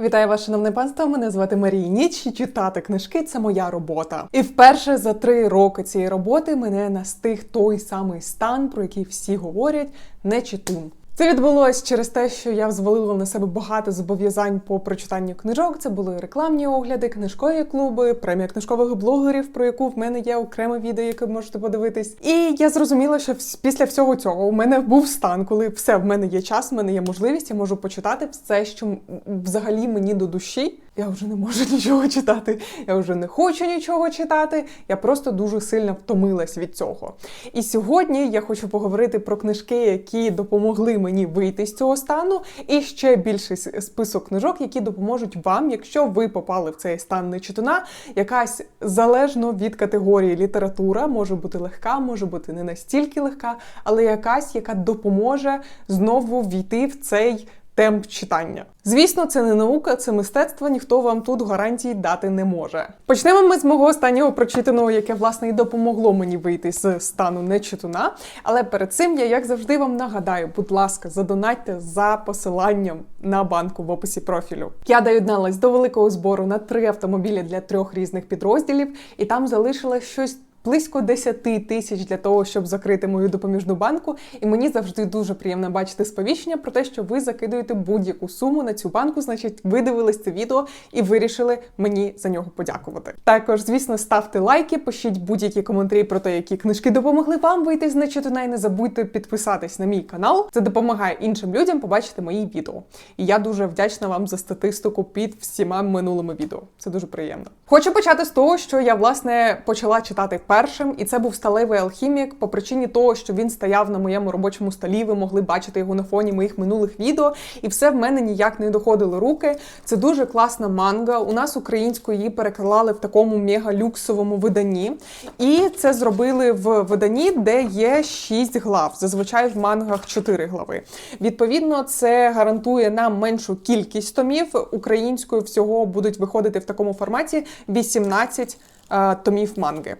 Вітаю вас, шановне панство. Мене звати Марія Ніч. і Читати книжки це моя робота. І вперше за три роки цієї роботи мене настиг той самий стан, про який всі говорять, не читун. Це відбулось через те, що я взвалила на себе багато зобов'язань по прочитанню книжок. Це були рекламні огляди, книжкові клуби, премія книжкових блогерів, про яку в мене є окреме відео, яке ви можете подивитись. І я зрозуміла, що після всього цього у мене був стан, коли все в мене є час, в мене є можливість, я можу почитати все, що взагалі мені до душі. Я вже не можу нічого читати. Я вже не хочу нічого читати. Я просто дуже сильно втомилась від цього. І сьогодні я хочу поговорити про книжки, які допомогли мені вийти з цього стану, і ще більший список книжок, які допоможуть вам, якщо ви попали в цей стан нечитуна, якась залежно від категорії література може бути легка, може бути не настільки легка, але якась, яка допоможе знову війти в цей темп читання. Звісно, це не наука, це мистецтво. Ніхто вам тут гарантій дати не може. Почнемо ми з мого останнього прочитаного, яке власне і допомогло мені вийти з стану нечитуна. Але перед цим я, як завжди, вам нагадаю, будь ласка, задонатьте за посиланням на банку в описі профілю. Я доєдналась до великого збору на три автомобілі для трьох різних підрозділів, і там залишилось щось. Близько 10 тисяч для того, щоб закрити мою допоміжну банку, і мені завжди дуже приємно бачити сповіщення про те, що ви закидуєте будь-яку суму на цю банку. Значить, ви дивились це відео і вирішили мені за нього подякувати. Також, звісно, ставте лайки, пишіть будь-які коментарі про те, які книжки допомогли вам вийти з нечитана, і не забудьте підписатись на мій канал. Це допомагає іншим людям побачити мої відео. І я дуже вдячна вам за статистику під всіма минулими відео. Це дуже приємно. Хочу почати з того, що я власне почала читати першим, і це був сталевий алхімік по причині того, що він стояв на моєму робочому столі. Ви могли бачити його на фоні моїх минулих відео, і все в мене ніяк не доходили руки. Це дуже класна манга. У нас українською її переклали в такому мега-люксовому виданні. І це зробили в виданні, де є 6 глав. Зазвичай в мангах 4 глави. Відповідно, це гарантує нам меншу кількість томів. Українською всього будуть виходити в такому форматі 18 е, томів манги.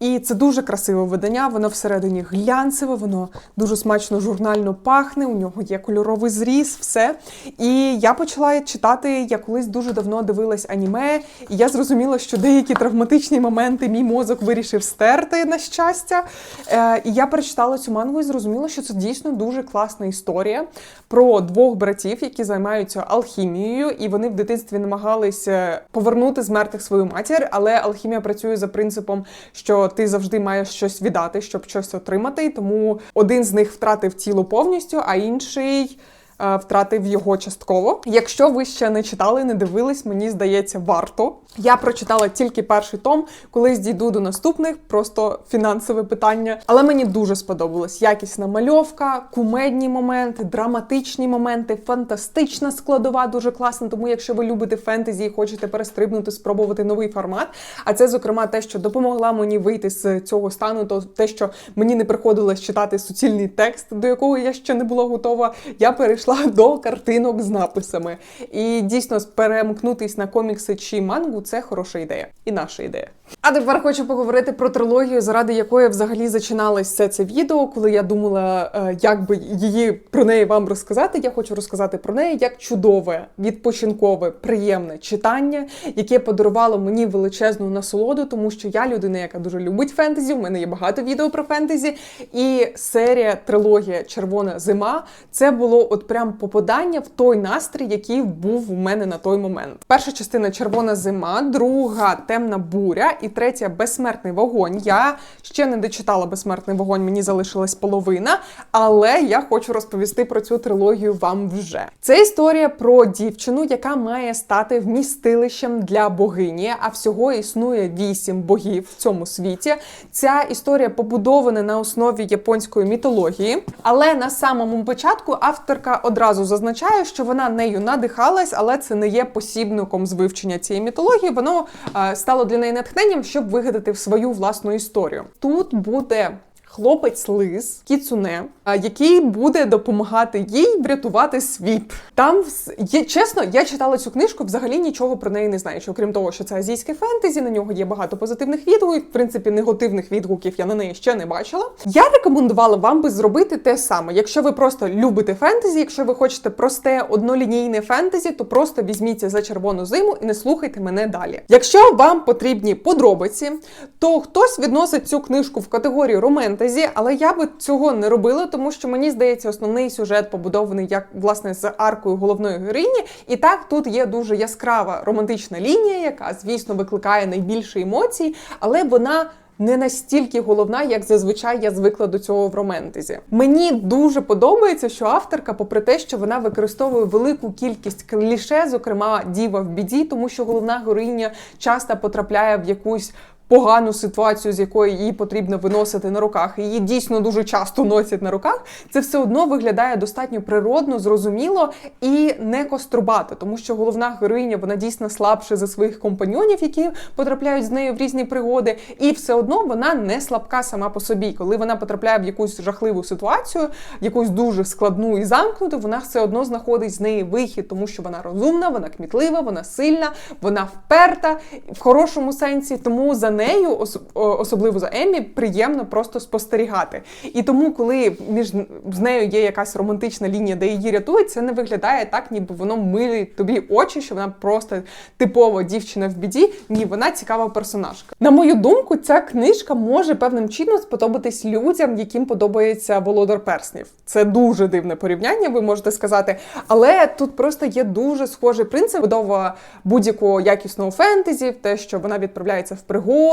І це дуже красиве видання, воно всередині глянцеве, воно дуже смачно журнально пахне, у нього є кольоровий зріз, все. І я почала читати, я колись дуже давно дивилась аніме, і я зрозуміла, що деякі травматичні моменти мій мозок вирішив стерти на щастя. Е, і я перечитала цю мангу і зрозуміла, що це дійсно дуже класна історія про двох братів, які займаються алхімією, і вони в дитинстві намагалися повернути з мертвих свою матір, але алхімія працює за принципом, що ти завжди маєш щось віддати, щоб щось отримати. Тому один з них втратив тіло повністю, а інший. Е, Втратив його частково. Якщо ви ще не читали, не дивились, мені здається, варто. Я прочитала тільки перший том, колись дійду до наступних, просто фінансове питання. Але мені дуже сподобалось якісна мальовка, кумедні моменти, драматичні моменти, фантастична складова, дуже класна. Тому, якщо ви любите фентезі і хочете перестрибнути, спробувати новий формат. А це, зокрема, те, що допомогла мені вийти з цього стану, то те, що мені не приходилось читати суцільний текст, до якого я ще не була готова. Я перейшла до картинок з написами. І дійсно перемкнутись на комікси чи мангу це хороша ідея. І наша ідея. А тепер хочу поговорити про трилогію, заради якої взагалі зачиналось все це відео. Коли я думала, е, як би її про неї вам розказати. Я хочу розказати про неї як чудове, відпочинкове, приємне читання, яке подарувало мені величезну насолоду, тому що я людина, яка дуже любить фентезі. У мене є багато відео про фентезі. І серія трилогія Червона зима це було от прям попадання в той настрій, який був у мене на той момент. Перша частина Червона зима, друга темна буря і третя безсмертний вогонь. Я ще не дочитала безсмертний вогонь, мені залишилась половина, але я хочу розповісти про цю трилогію вам вже. Це історія про дівчину, яка має стати вмістилищем для богині, а всього існує вісім богів в цьому світі. Ця історія побудована на основі японської мітології, але на самому початку авторка одразу зазначаю, що вона нею надихалась, але це не є посібником з вивчення цієї мітології. Воно е, стало для неї натхненням, щоб вигадати свою власну історію. Тут буде хлопець лис кіцуне, який буде допомагати їй врятувати світ. Там є чесно, я читала цю книжку, взагалі нічого про неї не знаю. Окрім того, що це азійське фентезі, на нього є багато позитивних відгуків. В принципі, негативних відгуків я на неї ще не бачила. Я рекомендувала вам би зробити те саме. Якщо ви просто любите фентезі, якщо ви хочете просте однолінійне фентезі, то просто візьміться за червону зиму і не слухайте мене далі. Якщо вам потрібні подробиці, то хтось відносить цю книжку в категорію романтезі, але я би цього не робила, тому що мені здається, основний сюжет побудований як власне з аркою головної героїні. І так тут є дуже яскрава романтична лінія, яка, звісно, викликає найбільше емоцій, але вона. Не настільки головна, як зазвичай я звикла до цього в романтезі. Мені дуже подобається, що авторка, попри те, що вона використовує велику кількість кліше, зокрема діва в біді, тому що головна героїня часто потрапляє в якусь погану ситуацію, з якої її потрібно виносити на руках, і її дійсно дуже часто носять на руках. Це все одно виглядає достатньо природно, зрозуміло і не кострубато, тому що головна героїня вона дійсно слабша за своїх компаньонів, які потрапляють з нею в різні пригоди, і все одно вона не слабка сама по собі. Коли вона потрапляє в якусь жахливу ситуацію, якусь дуже складну і замкнуту, вона все одно знаходить з неї вихід, тому що вона розумна, вона кмітлива, вона сильна, вона вперта в хорошому сенсі. Тому за нею, особливо за Еммі, приємно просто спостерігати. І тому, коли між з нею є якась романтична лінія, де її рятують, це не виглядає так, ніби воно милить тобі очі, що вона просто типова дівчина в біді. Ні, вона цікава персонажка. На мою думку, ця книжка може певним чином сподобатись людям, яким подобається Володар Перснів. Це дуже дивне порівняння, ви можете сказати. Але тут просто є дуже схожий принцип будова будь-якого якісного фентезі, те, що вона відправляється в пригоди,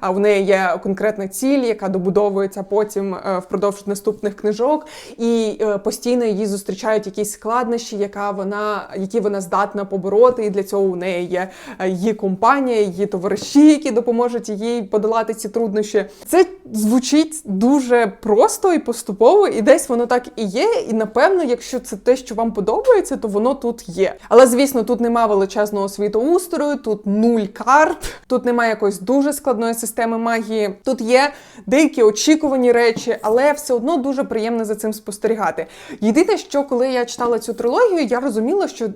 а в неї є конкретна ціль, яка добудовується потім е, впродовж наступних книжок, і е, постійно її зустрічають якісь складнощі, яка вона, які вона здатна побороти. І для цього у неї є е, її компанія, її товариші, які допоможуть їй подолати ці труднощі. Це звучить дуже просто і поступово, і десь воно так і є. І напевно, якщо це те, що вам подобається, то воно тут є. Але звісно, тут немає величезного світоустрою, тут нуль карт, тут немає якоїсь дуже складної системи магії. Тут є деякі очікувані речі, але все одно дуже приємно за цим спостерігати. Єдине, що коли я читала цю трилогію, я розуміла, що.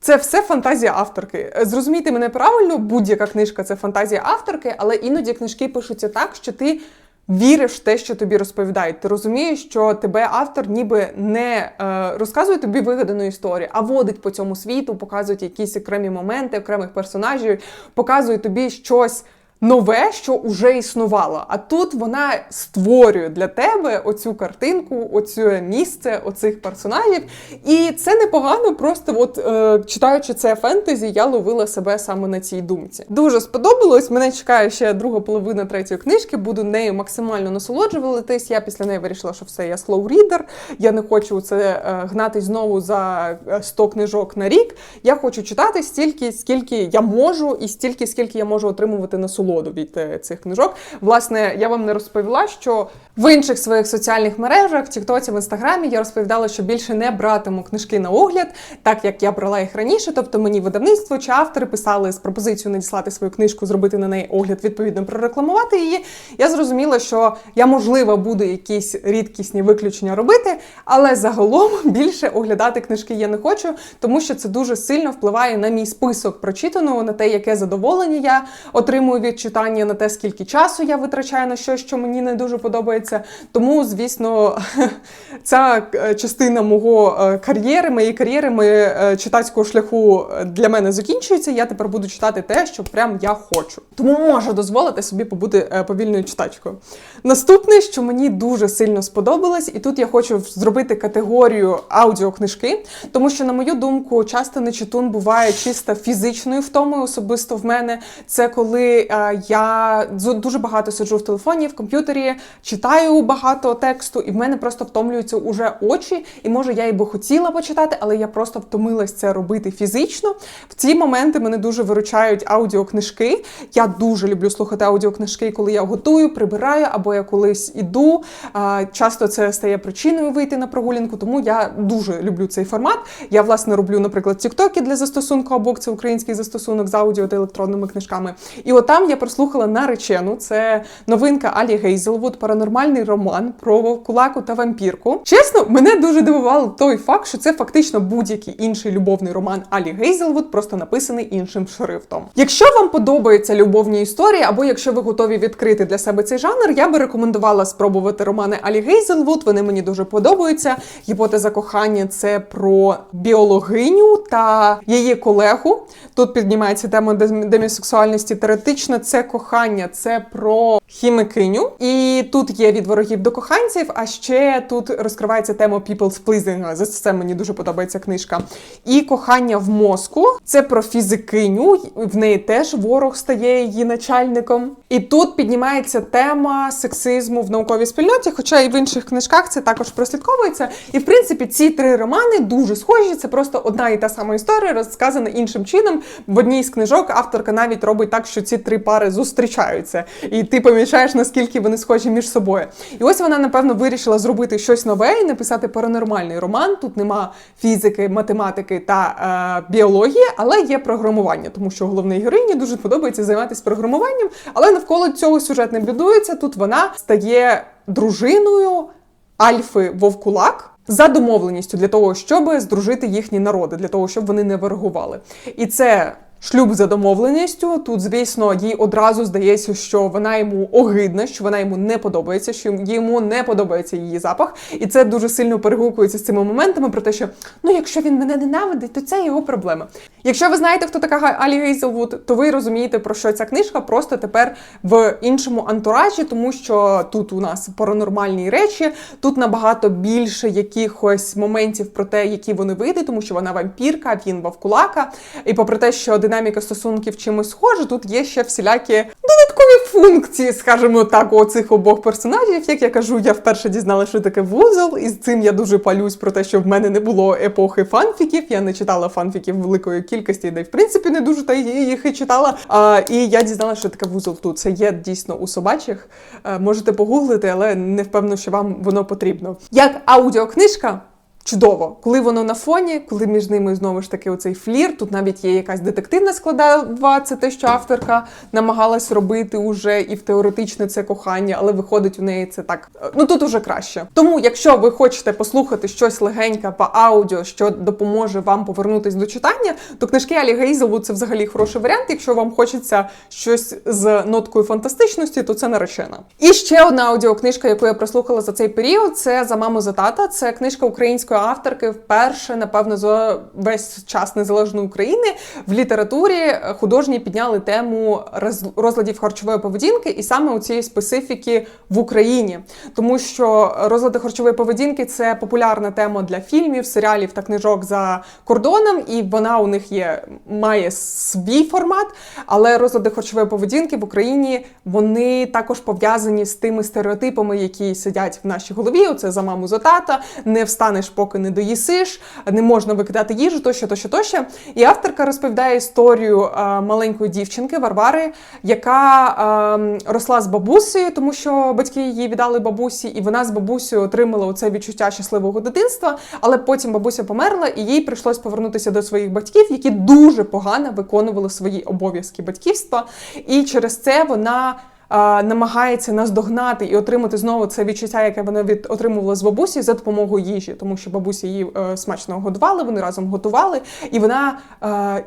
Це все фантазія авторки. Зрозумійте мене правильно, будь-яка книжка це фантазія авторки, але іноді книжки пишуться так, що ти віриш в те, що тобі розповідають. Ти розумієш, що тебе автор ніби не е, розказує тобі вигадану історію, а водить по цьому світу, показують якісь окремі моменти, окремих персонажів, показує тобі щось. Нове, що вже існувало, а тут вона створює для тебе оцю картинку, оце місце, оцих персонажів. І це непогано, просто от е, читаючи це фентезі, я ловила себе саме на цій думці. Дуже сподобалось. Мене чекає ще друга половина третьої книжки. Буду нею максимально насолоджуватись. Я після неї вирішила, що все, я reader, Я не хочу це е, гнати знову за е, 100 книжок на рік. Я хочу читати стільки, скільки я можу, і стільки, скільки я можу отримувати насолоду від е, цих книжок. Власне, я вам не розповіла, що в інших своїх соціальних мережах, в Тіктоці, в інстаграмі, я розповідала, що більше не братиму книжки на огляд, так як я брала їх раніше. Тобто мені видавництво чи автори писали з пропозицією надіслати свою книжку, зробити на неї огляд, відповідно прорекламувати її. Я зрозуміла, що я можливо буду якісь рідкісні виключення робити, але загалом більше оглядати книжки я не хочу, тому що це дуже сильно впливає на мій список прочитаного, на те, яке задоволення я отримую від читання, на те, скільки часу я витрачаю на щось, що мені не дуже подобається. Тому, звісно, ця е, частина мого е, кар'єри, моєї кар'єри, моєї е, читацького шляху для мене закінчується. Я тепер буду читати те, що прям я хочу. Тому можу дозволити собі побути повільною читачкою. Наступне, що мені дуже сильно сподобалось, і тут я хочу зробити категорію аудіокнижки, тому що, на мою думку, часто нечитун буває чисто фізичною втомою, особисто в мене. Це коли я дуже багато сиджу в телефоні, в комп'ютері, читаю багато тексту, і в мене просто втомлюються уже очі. І може я і би хотіла почитати, але я просто втомилась це робити фізично. В ці моменти мене дуже виручають аудіокнижки. Я дуже люблю слухати аудіокнижки, коли я готую, прибираю або я колись іду. Часто це стає причиною вийти на прогулянку, тому я дуже люблю цей формат. Я власне роблю, наприклад, тіктоки для застосунку, або це український застосунок з аудіо та електронними книжками. І от там я прослухала наречену. Це новинка Алі Гейзелвуд, паранормальний роман про вовкулаку та вампірку. Чесно, мене дуже дивував той факт, що це фактично будь-який інший любовний роман Алі Гейзелвуд, просто написаний іншим шрифтом. Якщо вам подобаються любовні історії, або якщо ви готові відкрити для себе цей жанр, я би рекомендувала спробувати романи Алі Гейзелвуд. Вони мені дуже подобаються. Гіпотеза кохання це про біологиню та її колегу. Тут піднімається тема демісексуальності. Теоретично це кохання, це про хімикиню. І тут є від ворогів до коханців. А ще тут розкривається тема people's pleasing. За це мені дуже подобається книжка. І кохання в мозку це про фізикиню. В неї теж ворог стає її начальником. І тут піднімається тема сексизму в науковій спільноті, хоча і в інших книжках це також прослідковується. І в принципі ці три романи дуже схожі. Це просто одна і та сама історія, розказана іншим чином. В одній з книжок авторка навіть робить так, що ці три пари зустрічаються, і ти помічаєш, наскільки вони схожі між собою. І ось вона, напевно, вирішила зробити щось нове і написати паранормальний роман. Тут нема фізики, математики та е, біології, але є програмування, тому що головній героїні дуже подобається займатися програмуванням, але навколо цього сюжет не будується. Тут вона стає дружиною Альфи Вовкулак. За домовленістю для того, щоб здружити їхні народи, для того, щоб вони не ворогували. І це шлюб за домовленістю. Тут, звісно, їй одразу здається, що вона йому огидна, що вона йому не подобається, що йому не подобається її запах. І це дуже сильно перегукується з цими моментами про те, що ну, якщо він мене ненавидить, то це його проблема. Якщо ви знаєте, хто така Алі Гейзелвуд, то ви розумієте, про що ця книжка, просто тепер в іншому антуражі, тому що тут у нас паранормальні речі, тут набагато більше якихось моментів про те, які вони вийдуть, тому що вона вампірка, він вовкулака. І попри те, що динаміка стосунків чимось схожа, тут є ще всілякі додаткові функції, скажімо так, у цих обох персонажів. Як я кажу, я вперше дізналася, що таке вузол, і з цим я дуже палюсь про те, що в мене не було епохи фанфіків. Я не читала фанфіків великої кількості, де в принципі не дуже та їх і читала. А, і я дізналася, що таке вузол тут. Це є дійсно у собачих. Е, можете погуглити, але не впевнено, що вам воно потрібно. Як аудіокнижка. Чудово, коли воно на фоні, коли між ними знову ж таки оцей флір. Тут навіть є якась детективна складова, це те, що авторка намагалась робити уже, і в теоретичне це кохання, але виходить у неї це так. е, Ну тут уже краще. Тому, якщо ви хочете послухати щось легеньке по аудіо, що допоможе вам повернутись до читання, то книжки Алі Гейзелвуд це взагалі хороший варіант. Якщо вам хочеться щось з ноткою фантастичності, то це наречена. І ще одна аудіокнижка, яку я прослухала за цей період, це за маму за тата. Це книжка української авторки. Вперше, напевно, за весь час незалежної України в літературі художні підняли тему роз- розладів харчової поведінки, і саме у цієї специфіки в Україні, тому що розлади харчової поведінки це популярна тема для фільмів, серіалів та книжок за кордоном, і вона у них є має свій формат. Але розлади харчової поведінки в Україні вони також пов'язані з тими стереотипами, які сидять в нашій голові. Оце за маму за тата, не встанеш, поки не доїсиш, не можна викидати їжу, тощо, тощо, тощо. І авторка розповідає історію е, маленької дівчинки Варвари, яка е, росла з бабусею, тому що батьки її віддали бабусі, і вона з бабусею отримала оце відчуття щасливого дитинства. Але потім бабуся померла, і їй прийшлось повернутися до своїх батьків, які дуже погано виконували свої обов'язки батьківства. І через це вона намагається наздогнати і отримати знову це відчуття, яке вона від отримувала з бабусі за допомогою їжі, тому що бабуся її е, смачно годували, вони разом готували, і вона е,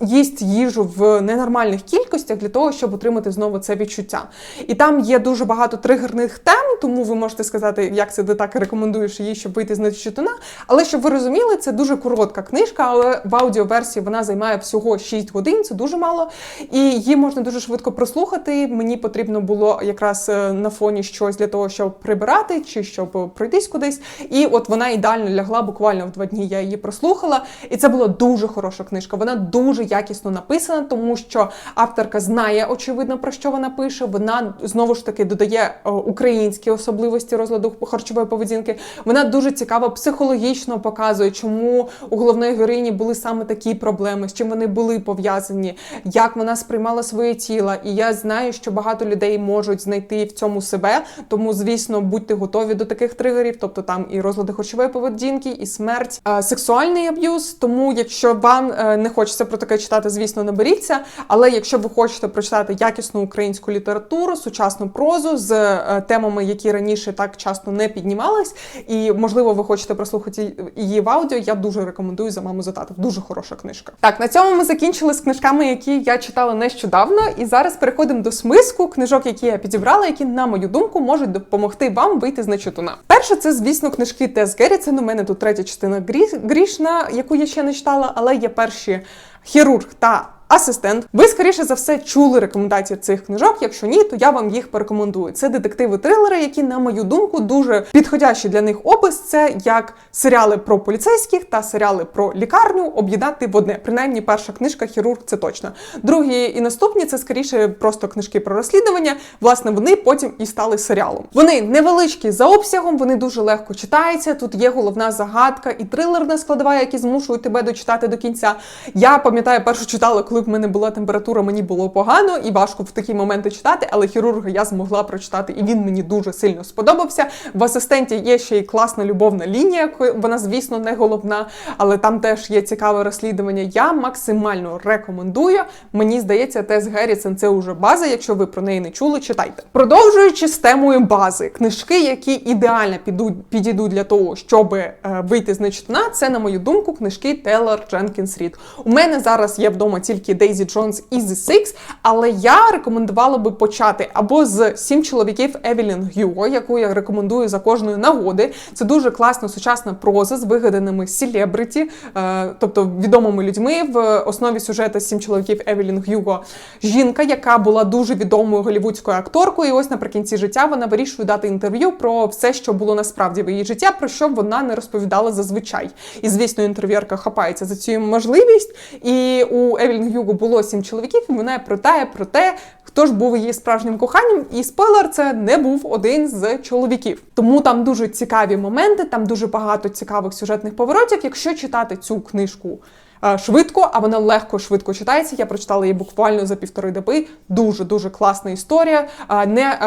їсть їжу в ненормальних кількостях для того, щоб отримати знову це відчуття. І там є дуже багато тригерних тем, тому ви можете сказати, як це ти так рекомендуєш їй, щоб вийти з нечитуна. Але щоб ви розуміли, це дуже коротка книжка, але в аудіоверсії вона займає всього 6 годин, це дуже мало. І її можна дуже швидко прослухати. Мені потрібно було якраз е, на фоні щось для того, щоб прибирати чи щоб пройтись кудись. І от вона ідеально лягла буквально в два дні. Я її прослухала, і це була дуже хороша книжка. Вона дуже якісно написана, тому що авторка знає очевидно про що вона пише. Вона знову ж таки додає е, українські особливості розладу харчової поведінки. Вона дуже цікаво психологічно показує, чому у головної героїні були саме такі проблеми, з чим вони були пов'язані, як вона сприймала своє тіло. І я знаю, що багато людей можуть знайти в цьому себе. Тому, звісно, будьте готові до таких тригерів, тобто там і розлади харчової поведінки, і смерть, сексуальний аб'юз. Тому, якщо вам е, не хочеться про таке читати, звісно, не беріться. Але якщо ви хочете прочитати якісну українську літературу, сучасну прозу з е, темами, які раніше так часто не піднімались, і можливо, ви хочете прослухати її в аудіо, я дуже рекомендую за маму за тата. Дуже хороша книжка. Так, на цьому ми закінчили з книжками, які я читала нещодавно, і зараз переходимо до смиску книжок, які я підібрала, які, на мою думку, можуть допомогти вам вийти з нечитуна. Перше, це звісно книжки Тес Геррітсен. У мене тут третя частина Грі- Грішна, яку я ще не читала, але є перші хірург та асистент. Ви, скоріше за все, чули рекомендації цих книжок. Якщо ні, то я вам їх порекомендую. Це детективи-трилери, які, на мою думку, дуже підходящі для них опис. Це як серіали про поліцейських та серіали про лікарню об'єднати в одне. Принаймні, перша книжка Хірург це точно. Другі і наступні це скоріше просто книжки про розслідування. Власне, вони потім і стали серіалом. Вони невеличкі за обсягом, вони дуже легко читаються. Тут є головна загадка і трилерна складова, які змушують тебе дочитати до кінця. Я пам'ятаю, першу читала, коли в мене була температура, мені було погано і важко в такі моменти читати, але хірурга я змогла прочитати, і він мені дуже сильно сподобався. В асистенті є ще й класна любовна лінія. Вона, звісно, не головна, але там теж є цікаве розслідування. Я максимально рекомендую. Мені здається, Тес Геррісен це уже база. Якщо ви про неї не чули, читайте. Продовжуючи з темою бази, книжки, які ідеально підуть, підійдуть для того, щоб е, вийти з нечитана, це, на мою думку, книжки Тейлор Дженкінс Рід. У мене зараз є вдома тільки Дейзі Джонс і The Six, але я рекомендувала би почати або з сім чоловіків Евелін Гюго, яку я рекомендую за кожної нагоди. Це дуже класна сучасна проза з вигаданими селебриті, е, тобто відомими людьми. В основі сюжету сім чоловіків Евелін Гюго жінка, яка була дуже відомою голівудською акторкою. І ось наприкінці життя вона вирішує дати інтерв'ю про все, що було насправді в її життя, про що вона не розповідала зазвичай. І звісно, інтерв'єрка хапається за цю можливість. І у Евелін Гюго було сім чоловіків, і вона питає про те, хто ж був її справжнім коханням. І спойлер, це не був один з чоловіків. Тому там дуже цікаві моменти, там дуже багато цікавих сюжетних поворотів. Якщо читати цю книжку. Е, Швидко, а вона легко швидко читається. Я прочитала її буквально за півтори доби. Дуже дуже класна історія. Е, Не е,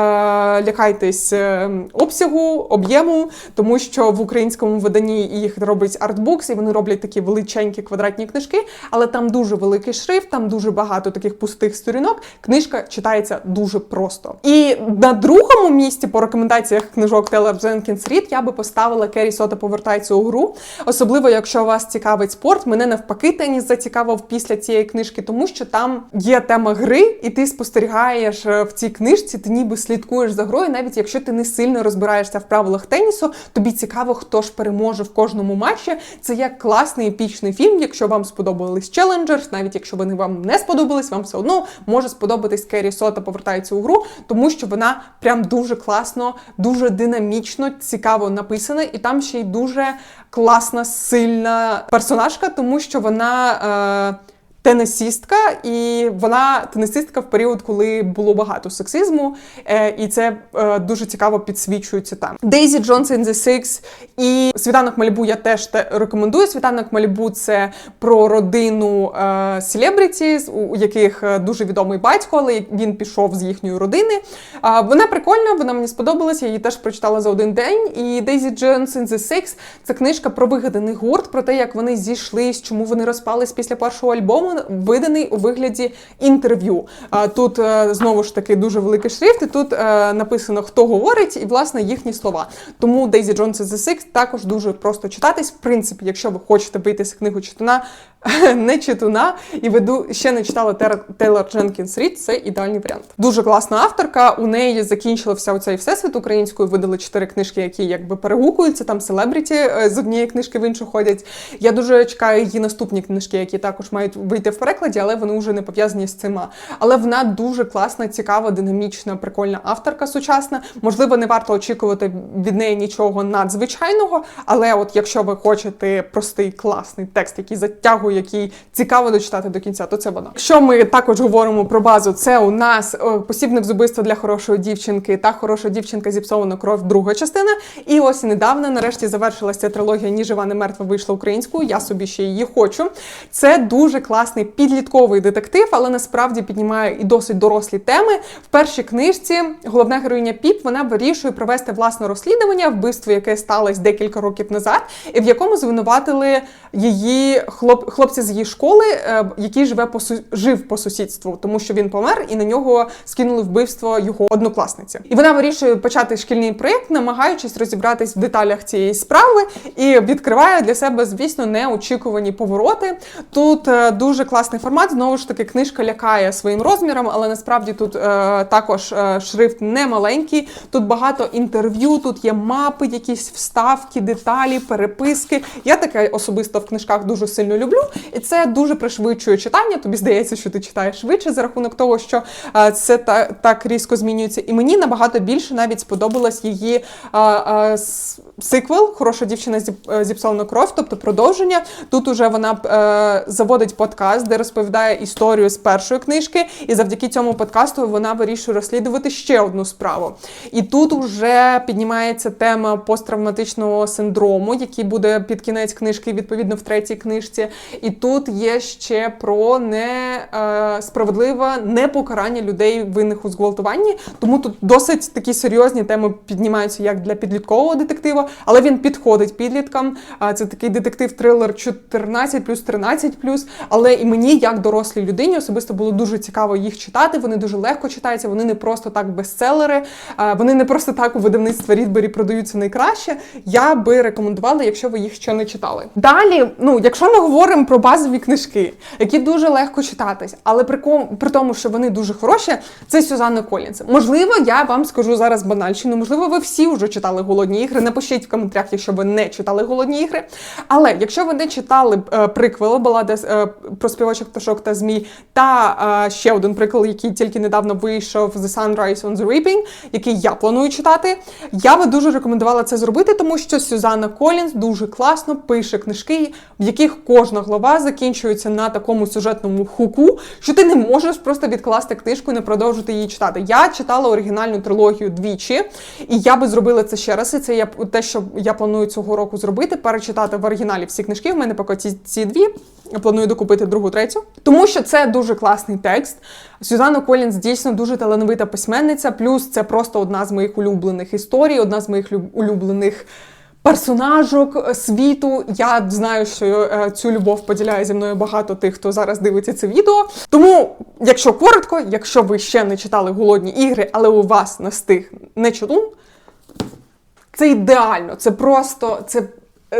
лякайтесь обсягу, об'єму, тому що в українському виданні їх робить артбукс, і вони роблять такі величенькі квадратні книжки, але там дуже великий шрифт, там дуже багато таких пустих сторінок. Книжка читається дуже просто. І на другому місці по рекомендаціях книжок Тейлор Дженкінс Рід я би поставила Керрі Сота повертається у гру. Особливо, якщо вас цікавить спорт, мене навпаки теніс зацікавив після цієї книжки, тому що там є тема гри, і ти спостерігаєш е, в цій книжці, ти ніби слідкуєш за грою, навіть якщо ти не сильно розбираєшся в правилах тенісу, тобі цікаво, хто ж переможе в кожному матчі. Це як класний епічний фільм. Якщо вам сподобались Челенджерс, навіть якщо вони вам не сподобались, вам все одно може сподобатись Керрі Сота повертається у гру, тому що вона прям дуже класно, дуже динамічно, цікаво написана, і там ще й дуже класна, сильна персонажка, тому що вона. Е- Тенесістка, і вона тенесистка в період, коли було багато сексизму, е, і це е, дуже цікаво підсвічується там. Дейзі Джонс in the Six і Світанок Малібу я теж те рекомендую. Світанок Малібу це про родину е, селебриті, у яких дуже відомий батько, але він пішов з їхньої родини. Вона прикольна, вона мені сподобалась, я її теж прочитала за один день. І Дейзі Джонс in the Six це книжка про вигаданий гурт, про те, як вони зійшлись, чому вони розпались після першого альбому, виданий у вигляді інтерв'ю. Тут е, знову ж таки дуже великий шрифт, і тут е, написано, хто говорить, і власне їхні слова. Тому Дейзі Джонс in the Six також дуже просто читатись. В принципі, якщо ви хочете вийти з книгу читуна, не читуна, і веду ще не читала Тейлор Дженкінс Рід, це ідеальний варіант. Дуже класна авторка. У неї закінчився оцей всесвіт українською. Видали чотири книжки, які якби перегукуються. Там селебріті е, з однієї книжки в іншу ходять. Я дуже чекаю її наступні книжки, які також мають вийти в перекладі, але вони вже не пов'язані з цими. Але вона дуже класна, цікава, динамічна, прикольна авторка сучасна. Можливо, не варто очікувати від неї нічого надзвичайного, але от якщо ви хочете простий класний текст, який затягує який цікаво дочитати до кінця, то це вона. Якщо ми також говоримо про базу, це у нас о, посібник з для хорошої дівчинки та хороша дівчинка зіпсована кров, друга частина. І ось недавно, нарешті, завершилася трилогія Ні жива, не мертва вийшла українською. Я собі ще її хочу. Це дуже класний підлітковий детектив, але насправді піднімає і досить дорослі теми. В першій книжці головна героїня Піп вона вирішує провести власне розслідування вбивство, яке сталося декілька років назад, і в якому звинуватили її хлоп, хлопця з її школи, е, який живе по жив по сусідству, тому що він помер, і на нього скинули вбивство його однокласниці. І вона вирішує почати шкільний проєкт, намагаючись розібратись в деталях цієї справи, і відкриває для себе, звісно, неочікувані повороти. Тут е, дуже класний формат. Знову ж таки, книжка лякає своїм розміром, але насправді тут е, також шрифт не маленький. Тут багато інтерв'ю, тут є мапи, якісь вставки, деталі, переписки. Я таке особисто в книжках дуже сильно люблю, і це дуже пришвидшує читання. Тобі здається, що ти читаєш швидше за рахунок того, що це та, так різко змінюється. І мені набагато більше навіть сподобалась її сиквел Хороша дівчина е, зіпсована кров, тобто продовження. Тут уже вона е, заводить подкаст, де розповідає історію з першої книжки, і завдяки цьому подкасту вона вирішує розслідувати ще одну справу. І тут уже піднімається тема посттравматичного синдрому, який буде під кінець книжки, відповідно, в третій книжці. І тут є ще про несправедливе непокарання людей винних у зґвалтуванні. Тому тут досить такі серйозні теми піднімаються як для підліткового детектива, але він підходить підліткам. Це такий детектив-трилер 14 плюс 13 плюс. Але і мені, як дорослій людині, особисто було дуже цікаво їх читати. Вони дуже легко читаються, вони не просто так бестселери, вони не просто так у видавництві Рідбері продаються найкраще. Я би рекомендувала, якщо ви їх ще не читали. Далі, ну якщо ми говоримо про базові книжки, які дуже легко читатись, але при, ком, при тому, що вони дуже хороші, це Сюзанна Колінс. Можливо, я вам скажу зараз банальщину, можливо, ви всі вже читали голодні ігри. Напишіть в коментарях, якщо ви не читали голодні ігри. Але якщо ви не читали е, приквел балада е, про співачих пташок та змій, та е, ще один приквел, який тільки недавно вийшов The Sunrise on the Reaping, який я планую читати, я би дуже рекомендувала це зробити, тому що Сюзанна Колінс дуже класно пише книжки, в яких кожна глава закінчується на такому сюжетному хуку, що ти не можеш просто відкласти книжку і не продовжити її читати. Я читала оригінальну трилогію двічі, і я би зробила це ще раз. І це я те, що я планую цього року зробити, перечитати в оригіналі всі книжки. В мене поки ці, ці дві. Я планую докупити другу, третю, тому що це дуже класний текст. Сюзанна Колінс дійсно дуже талановита письменниця. Плюс це просто одна з моїх улюблених історій, одна з моїх улюблених. Персонажок е, світу. Я знаю, що е, цю любов поділяє зі мною багато тих, хто зараз дивиться це відео. Тому, якщо коротко, якщо ви ще не читали голодні ігри, але у вас настиг не чудун, це ідеально. Це просто це.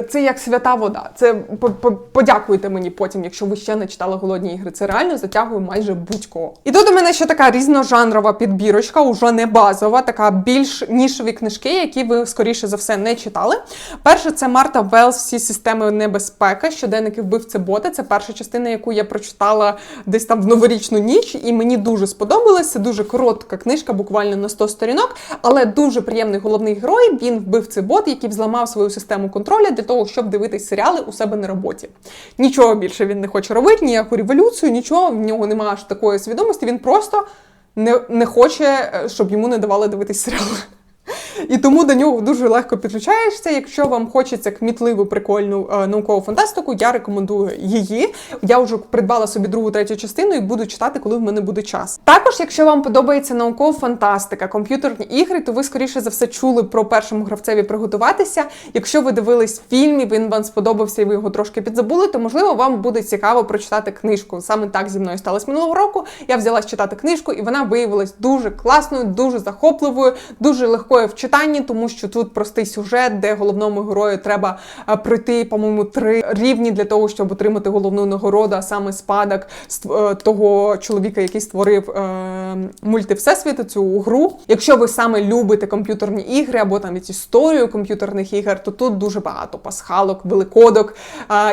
Це як свята вода. Це по- по- подякуйте мені потім, якщо ви ще не читали голодні ігри. Це реально затягує майже будь-кого. І тут у мене ще така різножанрова підбірочка, уже не базова, така більш нішові книжки, які ви скоріше за все не читали. Перше, це Марта Велс, всі системи небезпеки, щоденники вбивці бота. Це перша частина, яку я прочитала десь там в новорічну ніч, і мені дуже сподобалось. Це дуже коротка книжка, буквально на 100 сторінок, але дуже приємний головний герой. Він вбивця бот, який взламав свою систему контролю для того, щоб дивитись серіали у себе на роботі. Нічого більше він не хоче робити, ніяку революцію, нічого, в нього немає аж такої свідомості. Він просто не, не хоче, е, щоб йому не давали дивитись серіали. І тому до нього дуже легко підключаєшся. Якщо вам хочеться кмітливу, прикольну е, наукову фантастику, я рекомендую її. Я вже придбала собі другу, третю частину і буду читати, коли в мене буде час. Також, якщо вам подобається наукова фантастика, комп'ютерні ігри, то ви скоріше за все чули про першому гравцеві приготуватися. Якщо ви дивились фільм і він вам сподобався, і ви його трошки підзабули, то можливо вам буде цікаво прочитати книжку. Саме так зі мною сталося минулого року. Я взялась читати книжку, і вона виявилась дуже класною, дуже захопливою, дуже легкою в читанні, тому що тут простий сюжет, де головному герою треба е, пройти, по-моєму, три рівні для того, щоб отримати головну нагороду, а саме спадок е, того чоловіка, який створив е, мульти Всесвіту, цю гру. Якщо ви саме любите комп'ютерні ігри або там історію комп'ютерних ігор, то тут дуже багато пасхалок, великодок.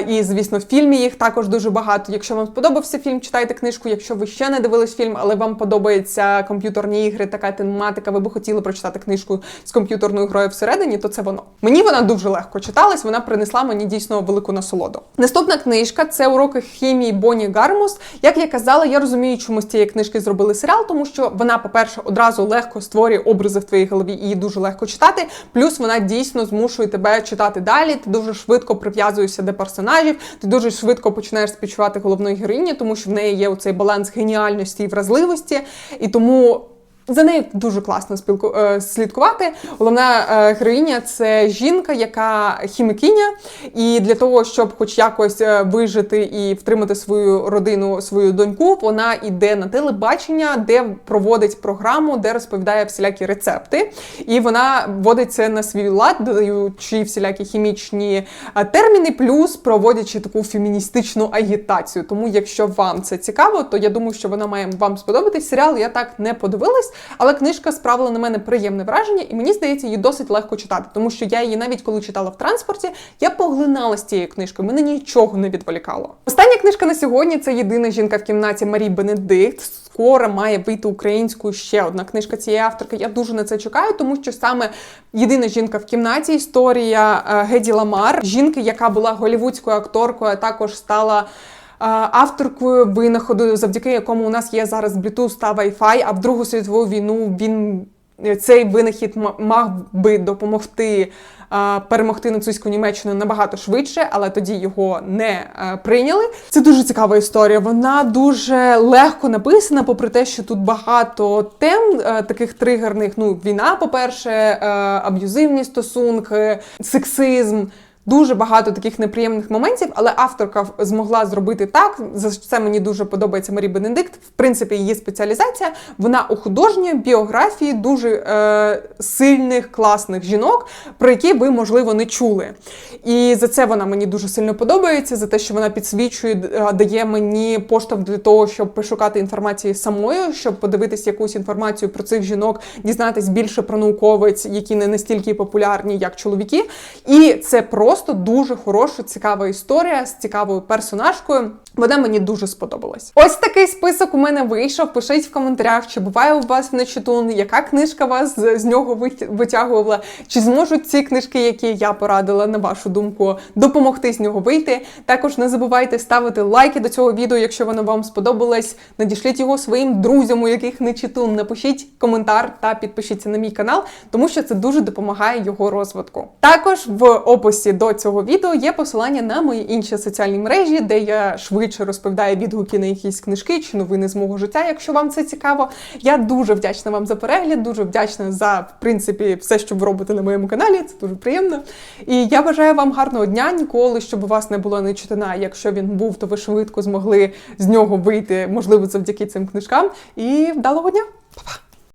І, звісно, в фільмі їх також дуже багато. Якщо вам сподобався фільм, читайте книжку. Якщо ви ще не дивились фільм, але вам подобаються комп'ютерні ігри, така тематика, ви би хотіли прочитати книжку з комп'ютерною грою всередині, то це воно. Мені вона дуже легко читалась, вона принесла мені дійсно велику насолоду. Наступна книжка це уроки хімії Бонні Гармус. Як я казала, я розумію, чому з цієї книжки зробили серіал, тому що вона, по-перше, одразу легко створює образи в твоїй голові і її дуже легко читати. Плюс вона дійсно змушує тебе читати далі. Ти дуже швидко прив'язуєшся до персонажів, ти дуже швидко починаєш співчувати головної героїні, тому що в неї є оцей баланс геніальності і вразливості. І тому. За нею дуже класно спілку е, слідкувати. Головна е, героїня це жінка, яка хімікиня, і для того, щоб хоч якось е, вижити і втримати свою родину, свою доньку, вона йде на телебачення, де проводить програму, де розповідає всілякі рецепти. І вона вводить це на свій лад, додаючи всілякі хімічні терміни, плюс проводячи таку феміністичну агітацію. Тому, якщо вам це цікаво, то я думаю, що вона має вам сподобатись. Серіал я так не подивилась. Але книжка справила на мене приємне враження, і мені здається, її досить легко читати, тому що я її навіть коли читала в транспорті, я поглинала з цією книжкою. Мене нічого не відволікало. Остання книжка на сьогодні це єдина жінка в кімнаті Марі Бенедикт. Скоро має вийти українською ще одна книжка цієї авторки. Я дуже на це чекаю, тому що саме єдина жінка в кімнаті історія е, Геді Ламар, жінки, яка була голівудською акторкою, а також стала. Е, Авторкою винаходу, завдяки якому у нас є зараз Bluetooth та Wi-Fi, а в Другу світову війну він цей винахід мав би допомогти е, перемогти нацистську Німеччину набагато швидше, але тоді його не е, прийняли. Це дуже цікава історія. Вона дуже легко написана, попри те, що тут багато тем е, таких тригерних. Ну, війна, по-перше, е, аб'юзивні стосунки, сексизм. Дуже багато таких неприємних моментів, але авторка змогла зробити так. За це мені дуже подобається Марі Бенедикт. В принципі, її спеціалізація. Вона у художньої біографії дуже е, сильних, класних жінок, про які ви, можливо, не чули. І за це вона мені дуже сильно подобається, за те, що вона підсвічує, дає мені поштовх для того, щоб пошукати інформацію самою, щоб подивитись якусь інформацію про цих жінок, дізнатись більше про науковиць, які не настільки популярні, як чоловіки. І це просто дуже хороша, цікава історія з цікавою персонажкою. Вона мені дуже сподобалась. Ось такий список у мене вийшов. Пишіть в коментарях, чи буває у вас в нечитун, яка книжка вас з, нього витягувала, чи зможуть ці книжки, які я порадила, на вашу думку, допомогти з нього вийти. Також не забувайте ставити лайки до цього відео, якщо воно вам сподобалось. Надішліть його своїм друзям, у яких не читун. Напишіть коментар та підпишіться на мій канал, тому що це дуже допомагає його розвитку. Також в описі до цього відео є посилання на мої інші соціальні мережі, де я швидше розповідаю відгуки на якісь книжки чи новини з мого життя, якщо вам це цікаво. Я дуже вдячна вам за перегляд, дуже вдячна за в принципі все, що ви робите на моєму каналі. Це дуже приємно. І я бажаю вам гарного дня. Ніколи, щоб у вас не було нечитана. Якщо він був, то ви швидко змогли з нього вийти, можливо, завдяки цим книжкам. І вдалого дня!